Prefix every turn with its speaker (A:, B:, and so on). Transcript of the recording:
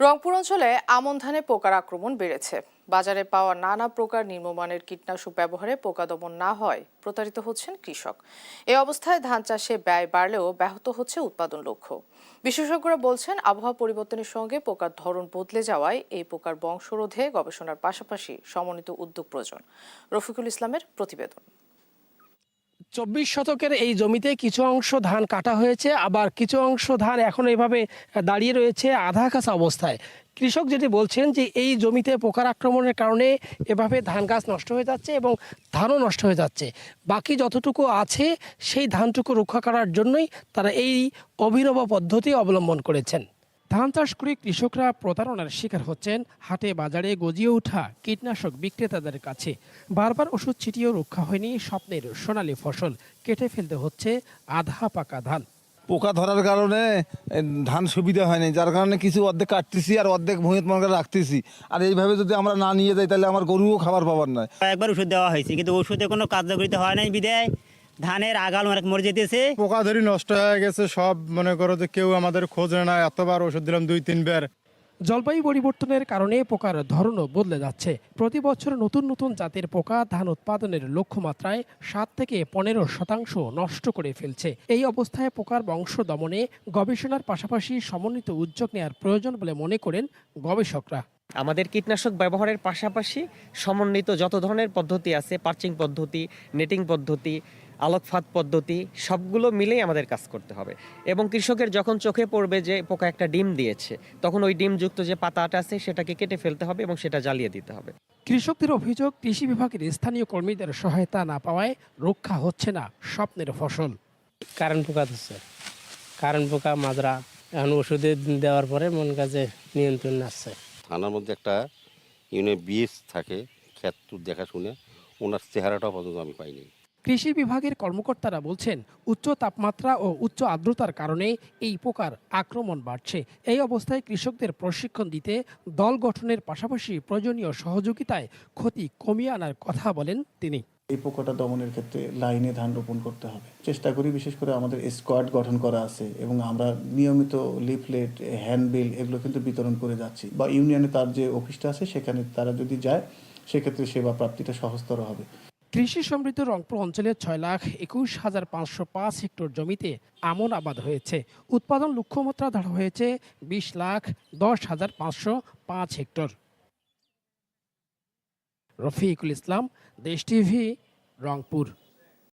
A: রংপুর অঞ্চলে আমন ধানে পোকার আক্রমণ বেড়েছে। বাজারে পাওয়া নানা প্রকার নিম্নমানের কীটনাশক ব্যবহারে পোকা দমন না হয়, প্রতারিত হচ্ছেন কৃষক। এই অবস্থায় ধান চাষে ব্যয় বাড়লেও ব্যাহত হচ্ছে উৎপাদন লক্ষ্য। বিশেষজ্ঞরা বলছেন, আবহাওয়া পরিবর্তনের সঙ্গে পোকার ধরন বদলে যাওয়ায় এই পোকার বংশরোধে গবেষণার পাশাপাশি সমন্বিত উদ্যোগ প্রয়োজন। রফিকুল ইসলামের প্রতিবেদন।
B: চব্বিশ শতকের এই জমিতে কিছু অংশ ধান কাটা হয়েছে, আবার কিছু অংশ ধান এখন এইভাবে দাঁড়িয়ে রয়েছে আধা কাঁচা অবস্থায়। কৃষক যেটি বলছেন যে এই জমিতে পোকার আক্রমণের কারণে এভাবে ধান গাছ নষ্ট হয়ে যাচ্ছে এবং ধানও নষ্ট হয়ে যাচ্ছে। বাকি যতটুকু আছে, সেই ধানটুকু রক্ষা করার জন্যই তারা এই অভিনব পদ্ধতি অবলম্বন করেছেন। ধান চাষ করে কৃষকরা প্রতারণার শিকার হচ্ছেন। হাটে বাজারে গজিয়ে ওঠা কীটনাশক বিক্রেতাদের কাছে বারবার ওষুধ ছিটিয়েও রক্ষা হয়নি স্বপ্নের সোনালী ফসল। কেটে ফেলতে হচ্ছে আধা পাকা ধান।
C: পোকা ধরার কারণে ধান সুবিধা হয়নি। যার কারণে কিছু অর্ধেক কাটতেছি আর অর্ধেক ভূমিত মনে করে রাখতেছি। আর এইভাবে যদি আমরা না নিয়ে যাই তাহলে আমার গরুও খাবার পাবার নয়।
D: একবার ওষুধ দেওয়া হয়েছে কিন্তু ওষুধে কোনো কার্যকরিতা হয় নাই বিদায়। ধানের আগাল অনেক মরে যেতেছে।
E: পোকা ধরি নষ্ট হয়ে গেছে সব মনে করো যে কেউ আমাদের খোঁজ নেয় না এতবার ওষুধ দিলাম দুই তিনবার।
B: জলবায়ু পরিবর্তনের কারণে পোকার ধরনও বদলে যাচ্ছে। প্রতি বছর নতুন নতুন জাতের পোকা ধান উৎপাদনের লক্ষ্যমাত্রায় সাত থেকে পনেরো শতাংশ নষ্ট করে ফেলছে। এই অবস্থায় পোকার বংশ দমনে গবেষণার পাশাপাশি সমন্বিত উদ্যোগ নেওয়ার প্রয়োজন বলে মনে করেন গবেষকরা।
F: আমাদের কীটনাশক ব্যবহারের পাশাপাশি সমন্বিত যত ধরনের পদ্ধতি আছে পার্চিং পদ্ধতি নেটিং পদ্ধতি আলোকফাত পদ্ধতি সবগুলো মিলেই আমাদের কাজ করতে হবে। এবং কৃষকের যখন চোখে পড়বে যে পোকা একটা ডিম দিয়েছে তখন ওই ডিমযুক্ত যে পাতাটা আছে সেটাকে কেটে ফেলতে হবে এবং সেটা জ্বালিয়ে দিতে হবে।
B: কৃষকদের অভিযোগ কৃষি বিভাগের স্থানীয় কর্মীদের সহায়তা না পাওয়ায় রক্ষা হচ্ছে না স্বপ্নের ফসল।
G: কারেন্ট পোকা ধরছে। কারেন্ট পোকা মাজরা এখন ওষুধে দেওয়ার পরে মন কাজে নিয়ন্ত্রণ আসছে।
H: থানার মধ্যে একটা ইউনিয়ন বিএস থাকে ক্ষেত দেখাশুনে ওনার চেহারাটাও পর্যন্ত আমি পাইনি।
B: কৃষি বিভাগের কর্মকর্তারা বলছেন, উচ্চ তাপমাত্রা ও উচ্চ আর্দ্রতার কারণে এই পোকার আক্রমণ বাড়ছে। এই অবস্থায় কৃষকদের প্রশিক্ষণ দিতে দল গঠনের পাশাপাশি প্রয়োজনীয় সহযোগিতায় ক্ষতি কমিয়ে আনার কথা বলেন তিনি।
I: এই পোকাটা দমনের ক্ষেত্রে লাইনে ধান রোপণ করতে হবে। চেষ্টা করি বিশেষ করে আমাদের স্কোয়াড গঠন করা আছে এবং আমরা নিয়মিত লিফলেট, হ্যান্ডবিল এগুলো কিন্তু বিতরণ করে যাচ্ছি বা ইউনিয়নে তার যে অফিসটা আছে সেখানে তারা যদি যায়, সেক্ষেত্রে সেবা প্রাপ্তিটা সহজতর হবে।
B: কৃষি সমৃদ্ধ রংপুর অঞ্চলের ছয় লাখ একুশ হাজার পাঁচশো পাঁচ হেক্টর জমিতে আমন আবাদ হয়েছে। উৎপাদন লক্ষ্যমাত্রা ধরা হয়েছে বিশ লাখ দশ হাজার পাঁচশো পাঁচ হেক্টর। রফিকুল ইসলাম, দেশ টিভি, রংপুর।